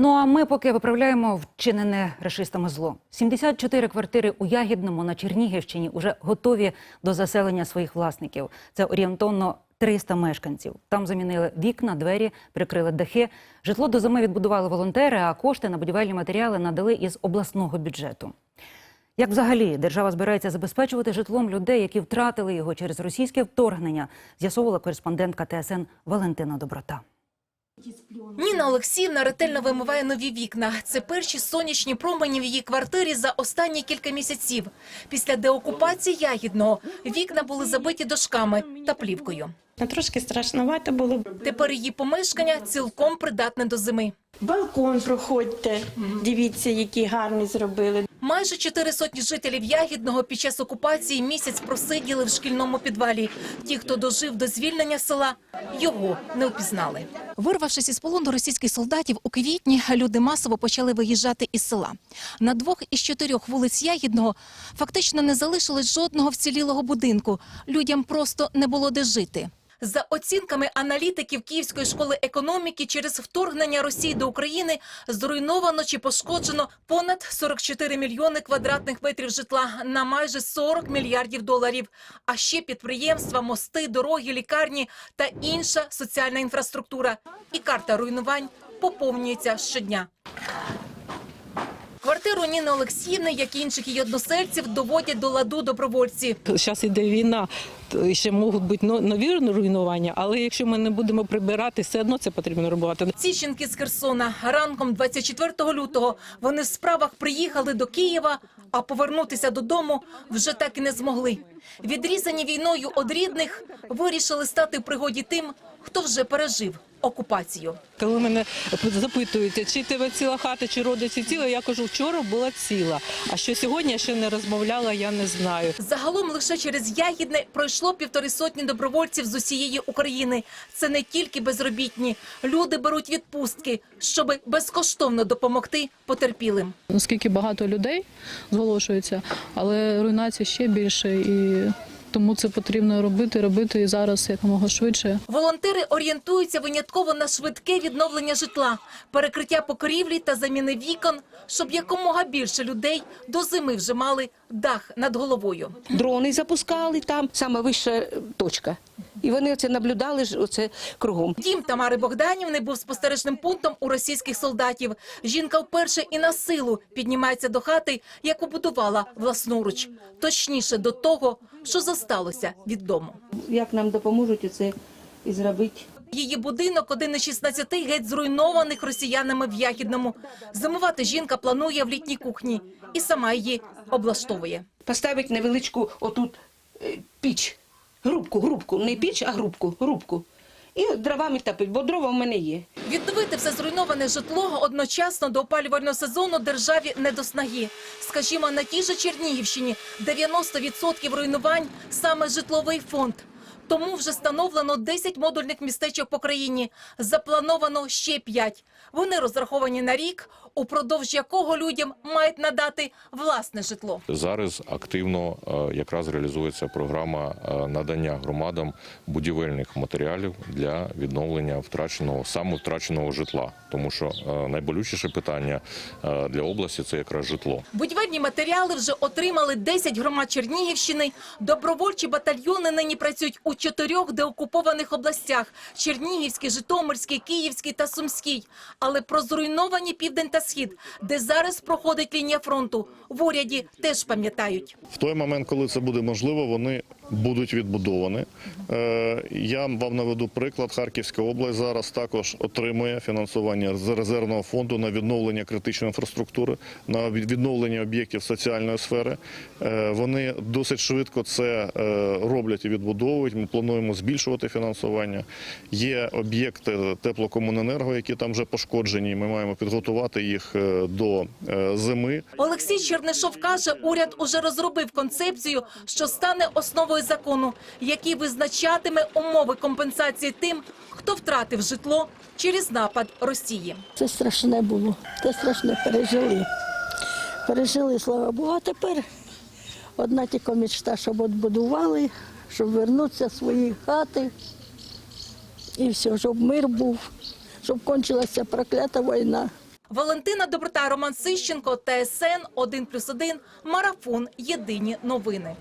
Ну а ми поки виправляємо вчинене рашистами зло. 74 квартири у Ягідному на Чернігівщині вже готові до заселення своїх власників. Це орієнтовно 300 мешканців. Там замінили вікна, двері, прикрили дахи. Житло до зими відбудували волонтери, а кошти на будівельні матеріали надали із обласного бюджету. Як взагалі держава збирається забезпечувати житлом людей, які втратили його через російське вторгнення, з'ясовувала кореспондентка ТСН Валентина Доброта. Ніна Олексіївна ретельно вимиває нові вікна. Це перші сонячні промені в її квартирі за останні кілька місяців. Після деокупації Ягідного вікна були забиті дошками та плівкою. А Трошки страшновато було. Тепер її помешкання цілком придатне до зими. Балкон проходьте, дивіться, які гарні зробили. Майже чотири сотні жителів Ягідного під час окупації місяць просиділи в шкільному підвалі. Ті, хто дожив до звільнення села, його не впізнали. Вирвавшись із полону російських солдатів у квітні, люди масово почали виїжджати із села. На двох із чотирьох вулиць Ягідного фактично не залишилось жодного вцілілого будинку. Людям просто не було де жити. За оцінками аналітиків Київської школи економіки, через вторгнення Росії до України зруйновано чи пошкоджено понад 44 мільйони квадратних метрів житла на майже 40 мільярдів доларів. А ще підприємства, мости, дороги, лікарні та інша соціальна інфраструктура. І карта руйнувань поповнюється щодня. Квартиру Ніни Олексіївни, як і інших її односельців, доводять до ладу добровольці. Зараз іде війна, ще можуть бути но- нові руйнування, але якщо ми не будемо прибирати, все одно це потрібно робити. Ці жінки з Херсона ранком 24 лютого вони в справах приїхали до Києва, а повернутися додому вже так і не змогли. Відрізані війною од рідних вирішили стати в пригоді тим, хто вже пережив окупацію. Коли мене запитують, чи тебе ціла хата, чи родичі ціла, я кажу, вчора була ціла. А що сьогодні я ще не розмовляла, я не знаю. Загалом лише через Ягідне пройшло півтори сотні добровольців з усієї України. Це не тільки безробітні. Люди беруть відпустки, щоб безкоштовно допомогти потерпілим. наскільки багато людей зголошується, але руйнація ще більше, і тому це потрібно робити, робити і зараз якомога швидше. Волонтери орієнтуються винятково на швидке відновлення житла, перекриття покрівлі та заміни вікон, щоб якомога більше людей до зими вже мали дах над головою. дрони запускали там, сама вища точка. І вони оце наблюдали ж оце кругом. Дім Тамари Богданівни був спостережним пунктом у російських солдатів. Жінка вперше і на силу піднімається до хати, яку будувала власноруч. Точніше до того, що зосталося від дому. Як нам допоможуть це і зробити? Її будинок один із 16 геть зруйнованих росіянами в Ягідному. Зимувати жінка планує в літній кухні і сама її облаштовує. Поставить невеличку отут е, піч, грубку, грубку, не піч, а грубку, грубку. І дровами топити, бо дрова в мене є. Відновити все зруйноване житло одночасно до опалювального сезону державі не до снаги. Скажімо, на тій же Чернігівщині 90% руйнувань саме житловий фонд. Тому вже встановлено 10 модульних містечок по країні. Заплановано ще 5. Вони розраховані на рік, упродовж якого людям мають надати власне житло. Зараз активно е, якраз реалізується програма е, надання громадам будівельних матеріалів для відновлення втраченого саме втраченого житла, тому що е, найболючіше питання для області це якраз житло. Будівельні матеріали вже отримали 10 громад Чернігівщини. Добровольчі батальйони нині працюють у чотирьох деокупованих областях: Чернігівській, Житомирській, Київській та Сумській. Але про зруйновані південь та схід, де зараз проходить лінія фронту, в уряді теж пам'ятають. В той момент, коли це буде можливо, вони будуть відбудовані. Е, Я вам наведу приклад. Харківська область зараз також отримує фінансування з резервного фонду на відновлення критичної інфраструктури, на відновлення об'єктів соціальної сфери. Е, Вони досить швидко це е, роблять і відбудовують. Ми плануємо збільшувати фінансування. Є об'єкти теплокомуненерго, які там вже пошкоджені. Ми маємо підготувати їх до зими. Олексій Чернишов каже, уряд уже розробив концепцію, що стане основою закону, який визначатиме умови компенсації тим, хто втратив житло через напад Росії. Це страшне було, це страшне пережили. Пережили, слава Богу, а тепер одна тільки мечта, щоб відбудували, щоб вернутися в свої хати. І все, щоб мир був, щоб кончилася проклята війна. Валентина Доброта, Роман Сищенко, ТСН 1+,1, Марафон. Єдині новини.